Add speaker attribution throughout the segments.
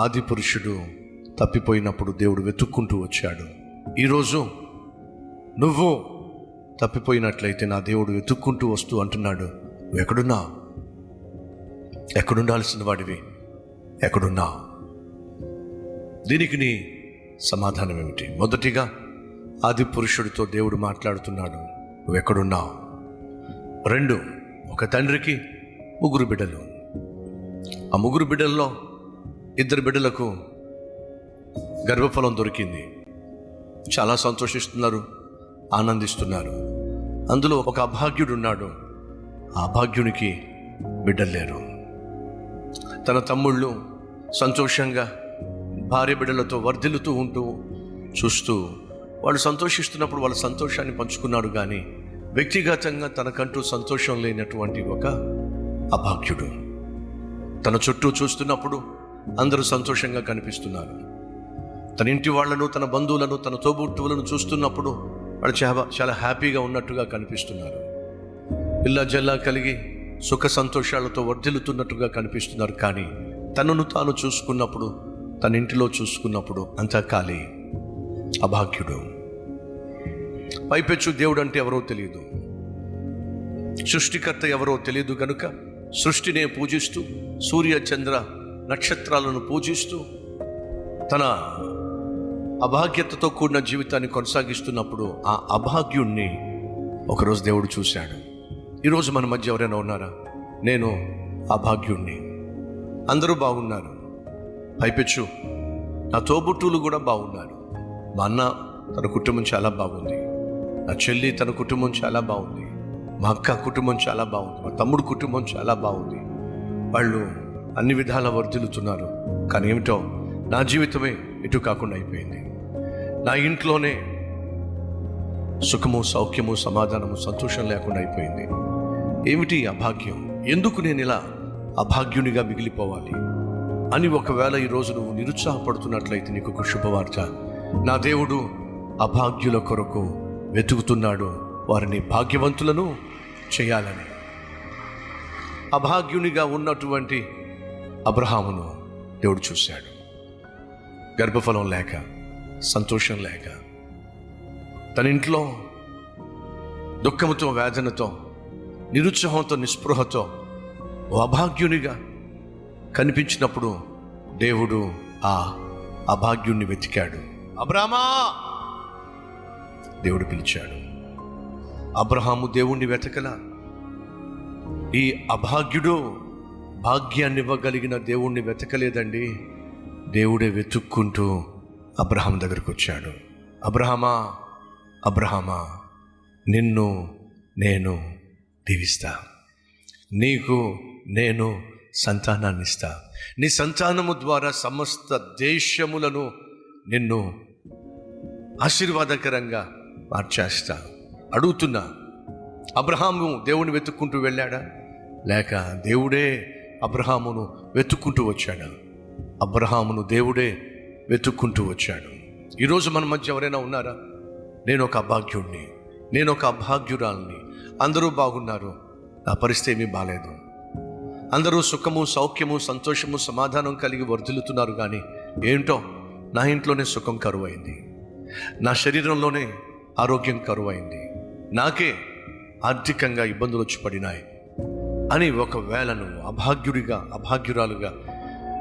Speaker 1: ఆది పురుషుడు తప్పిపోయినప్పుడు దేవుడు వెతుక్కుంటూ వచ్చాడు. ఈరోజు నువ్వు తప్పిపోయినట్లయితే నా దేవుడు వెతుక్కుంటూ వస్తూ అంటున్నాడు. "నువ్వు ఎక్కడున్నా ఎక్కడుండాల్సిన వాడివి. ఎక్కడున్నా దీనికి నీ సమాధానం ఏమిటి? మొదటిగా ఆది పురుషుడితో దేవుడు మాట్లాడుతున్నాడు. నువ్వు ఎక్కడున్నావు రెండు ఒక తండ్రికి ముగ్గురు బిడ్డలు. ఆ ముగ్గురు బిడ్డల్లో ఇద్దరు బిడ్డలకు గర్భఫలం దొరికింది. చాలా సంతోషిస్తున్నారు ఆనందిస్తున్నారు. అందులో ఒక అభాగ్యుడు ఉన్నాడు. ఆ అభాగ్యునికి బిడ్డలు లేరు. తన తమ్ముళ్ళు సంతోషంగా భార్య బిడ్డలతో వర్ధిల్లుతూ ఉంటూ చూస్తూ వాళ్ళు సంతోషిస్తున్నప్పుడు వాళ్ళ సంతోషాన్ని పంచుకున్నాడు కానీ వ్యక్తిగతంగా తనకంటూ సంతోషం లేనటువంటి ఒక అభాగ్యుడు. తన చుట్టూ చూస్తున్నప్పుడు అందరూ సంతోషంగా కనిపిస్తున్నారు. తన ఇంటి వాళ్ళను తన బంధువులను తన తోబుట్టువులను చూస్తున్నప్పుడు వాళ్ళు చాలా చాలా హ్యాపీగా ఉన్నట్టుగా కనిపిస్తున్నారు. ఇల్లా జల్లా కలిగి సుఖ సంతోషాలతో వర్ధిల్లుతున్నట్టుగా కనిపిస్తున్నారు. కానీ తనను తాను చూసుకున్నప్పుడు తన ఇంటిలో చూసుకున్నప్పుడు అంతా ఖాళీ. అభాగ్యుడు. పైపెచ్చు దేవుడు అంటే ఎవరో తెలియదు సృష్టికర్త ఎవరో తెలియదు కనుక సృష్టినే పూజిస్తూ సూర్య చంద్ర నక్షత్రాలను పూజిస్తూ తన అభాగ్యతతో కూడిన జీవితాన్ని కొనసాగిస్తున్నప్పుడు ఆ అభాగ్యుణ్ణి ఒకరోజు దేవుడు చూశాడు. ఈరోజు మన మధ్య ఎవరైనా ఉన్నారా? నేను అభాగ్యుణ్ణి. అందరూ బాగున్నారు. పైపెచ్చు. నా తోబుట్టువులు కూడా బాగున్నారు. మా అన్న తన కుటుంబం చాలా బాగుంది. నా చెల్లి తన కుటుంబం చాలా బాగుంది. మా అక్క కుటుంబం చాలా బాగుంది. మా తమ్ముడు కుటుంబం చాలా బాగుంది. వాళ్ళు అన్ని విధాల వర్ధిల్లుతున్నారు. కానీ ఏమిటో నా జీవితమే ఇటు కాకుండా అయిపోయింది. నా ఇంట్లోనే సుఖము సౌఖ్యము సమాధానము సంతోషం లేకుండా అయిపోయింది. ఏమిటి అభాగ్యం? ఎందుకు నేను ఇలా అభాగ్యునిగా మిగిలిపోవాలి? అని ఒకవేళ ఈరోజు నువ్వు నిరుత్సాహపడుతున్నట్లయితే నీకు ఒక శుభవార్త. నా దేవుడు అభాగ్యుల కొరకు వెతుకుతున్నాడు. వారిని భాగ్యవంతులను చేయాలని. అభాగ్యునిగా ఉన్నటువంటి అబ్రహామును దేవుడు చూశాడు. గర్భఫలం లేక సంతోషం లేక తన ఇంట్లో దుఃఖంతో వేదనతో నిరుత్సాహంతో నిస్పృహతో అభాగ్యునిగా కనిపించినప్పుడు దేవుడు ఆ అభాగ్యుణ్ణి వెతికాడు. అబ్రామా! దేవుడు పిలిచాడు. అబ్రహాము దేవుణ్ణి వెతకల ఈ అభాగ్యుడు భాగ్యాన్ని ఇవ్వగలిగిన దేవుణ్ణి వెతకలేదండి. దేవుడే వెతుక్కుంటూ అబ్రహాం దగ్గరకు వచ్చాడు. అబ్రహమా అబ్రహమా నిన్ను నేను దీవిస్తా. నీకు నేను సంతానాన్ని ఇస్తా నీ సంతానము ద్వారా సమస్త దేశములను నిన్ను ఆశీర్వాదకరంగా మార్చేస్తా. అడుగుతున్నా అబ్రహాము దేవుని వెతుక్కుంటూ వెళ్ళాడా? లేక దేవుడే అబ్రహామును వెతుక్కుంటూ వచ్చాడు. అబ్రహామును దేవుడే వెతుక్కుంటూ వచ్చాడు. ఈరోజు మన మధ్య ఎవరైనా ఉన్నారా? నేను ఒక అభాగ్యుడిని నేను ఒక అభాగ్యురాల్ని. అందరూ బాగున్నారు నా పరిస్థితి ఏమీ బాగాలేదు అందరూ సుఖము సౌఖ్యము సంతోషము సమాధానం కలిగి వర్ధిల్లుతున్నారు కానీ ఏంటో నా ఇంట్లోనే సుఖం కరువైంది. నా శరీరంలోనే ఆరోగ్యం కరువైంది. నాకే ఆర్థికంగా ఇబ్బందులు వచ్చి పడినాయి. అని ఒకవేళ నువ్వు అభాగ్యుడిగా అభాగ్యురాలుగా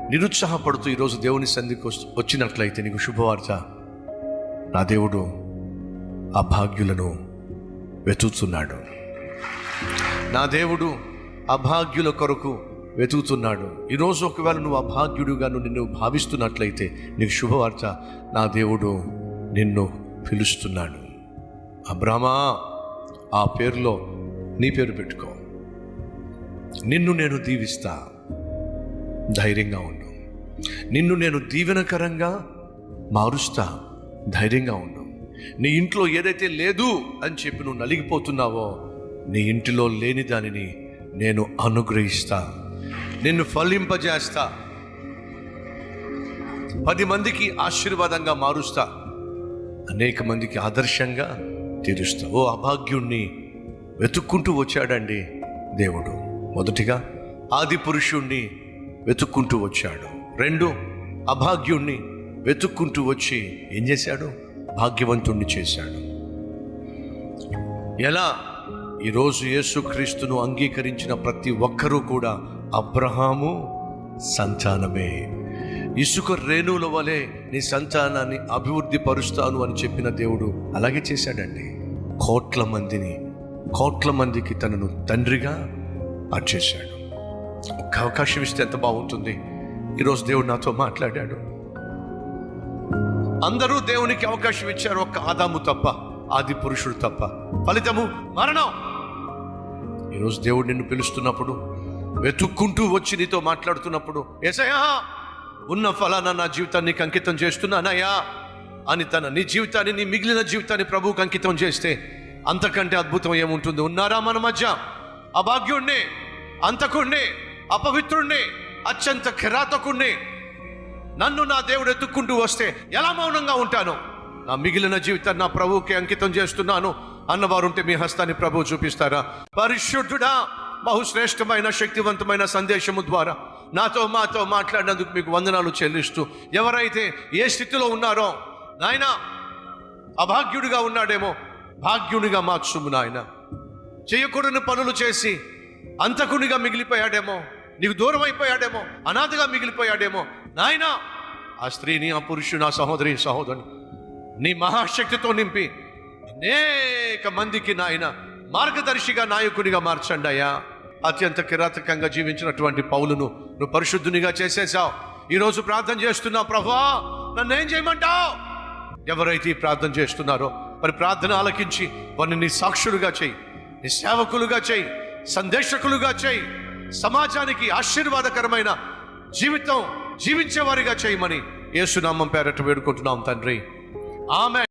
Speaker 1: నిరుత్సాహపడుతూ ఈరోజు దేవుని సంధికి వచ్చినట్లయితే నీకు శుభవార్త. నా దేవుడు అభాగ్యులను వెతుకుతున్నాడు. నా దేవుడు అభాగ్యుల కొరకు వెతుకుతున్నాడు. ఈరోజు ఒకవేళ నువ్వు అభాగ్యుడిగా నువ్వు నిన్ను భావిస్తున్నట్లయితే నీకు శుభవార్త. నా దేవుడు నిన్ను పిలుస్తున్నాడు. అబ్రామా ఆ పేరులో నీ పేరు పెట్టుకో. నిన్ను నేను దీవిస్తా. ధైర్యంగా ఉండు. నిన్ను నేను దీవెనకరంగా మారుస్తా. ధైర్యంగా ఉండు. నీ ఇంట్లో ఏదైతే లేదు అని చెప్పి నువ్వు నలిగిపోతున్నావో నీ ఇంటిలో లేని దానిని నేను అనుగ్రహిస్తా. నిన్ను ఫలింపజేస్తా. పది మందికి ఆశీర్వాదంగా మారుస్తా. అనేక మందికి ఆదర్శంగా తీరుస్తా. ఓ అభాగ్యుణ్ణి వెతుక్కుంటూ వచ్చాడండి దేవుడు. మొదటిగా ఆది పురుషుణ్ణి వెతుక్కుంటూ వచ్చాడు. రెండు అభాగ్యుణ్ణి వెతుక్కుంటూ వచ్చి ఏం చేశాడు? భాగ్యవంతుణ్ణి చేశాడు. ఎలా? ఈరోజు యేసుక్రీస్తును అంగీకరించిన ప్రతి ఒక్కరూ కూడా అబ్రహాము సంతానమే. ఇసుక రేణువుల వలె నీ సంతానాన్ని అభివృద్ధి పరుస్తాను అని చెప్పిన దేవుడు అలాగే చేశాడండి. కోట్ల మందిని కోట్ల మందికి తనను తండ్రిగా మార్చేశాడు. ఒక్క అవకాశం ఇస్తే ఎంత బాగుంటుంది? ఈరోజు దేవుడు నాతో మాట్లాడాడు. అందరూ దేవునికి అవకాశం ఇచ్చారు. ఒక్క ఆదాము తప్ప ఆది పురుషుడు తప్ప. ఫలితము మరణం. ఈరోజు దేవుడు నిన్ను పిలుస్తున్నప్పుడు వెతుక్కుంటూ వచ్చి నీతో మాట్లాడుతున్నప్పుడు ఏసయా ఉన్న ఫలానా నా జీవితాన్ని అంకితం చేస్తున్నానయ్యా అని తన నీ జీవితాన్ని నీ మిగిలిన జీవితాన్ని ప్రభువుకి అంకితం చేస్తే అంతకంటే అద్భుతం ఏముంటుంది? ఉన్నారా మన మధ్య? అభాగ్యుణ్ణి అంతకుణ్ణి అపవిత్రుణ్ణి అత్యంత కిరాతకుణ్ణి. నన్ను నా దేవుడు ఎత్తుక్కుంటూ వస్తే ఎలా మౌనంగా ఉంటాను? నా మిగిలిన జీవితాన్ని నా ప్రభువుకి అంకితం చేస్తున్నాను అన్నవారు ఉంటే మీ హస్తాన్ని ప్రభువు చూపిస్తారా? పరిశుద్ధుడా బహుశ్రేష్టమైన శక్తివంతమైన సందేశము ద్వారా నాతో మాతో మాట్లాడినందుకు మీకు వందనాలు చెల్లిస్తూ ఎవరైతే ఏ స్థితిలో ఉన్నారో నాయన అభాగ్యుడిగా ఉన్నాడేమో భాగ్యునిగా మార్చుము నాయన. చేయకూడని పనులు చేసి అంతకునిగా మిగిలిపోయాడేమో నీకు దూరం అయిపోయాడేమో అనాథగా మిగిలిపోయాడేమో. నాయన ఆ స్త్రీని ఆ పురుషుని ఆ సహోదరి సహోదరుని నీ మహాశక్తితో నింపి అనేక మందికి నాయన మార్గదర్శిగా నాయకునిగా మార్చండి అయ్యా. అత్యంత కిరాతకంగా జీవించినటువంటి పౌలును నువ్వు పరిశుద్ధునిగా చేసేసావు ఈరోజు ప్రార్థన చేస్తున్నావు ప్రభా నన్ను ఏం చేయమంటావు? ఎవరైతే ఈ ప్రార్థన చేస్తున్నారో మరి ప్రార్థన ఆలకించి వారిని నీ సాక్షులుగా చేయి. సేవకులుగా చేయి సందేశకులుగా చేయి సమాజానికి ఆశీర్వాదకరమైన జీవితం జీవించేవారిగా చేయమని యేసునామం పేరట వేడుకుంటున్నాం తండ్రి. ఆమె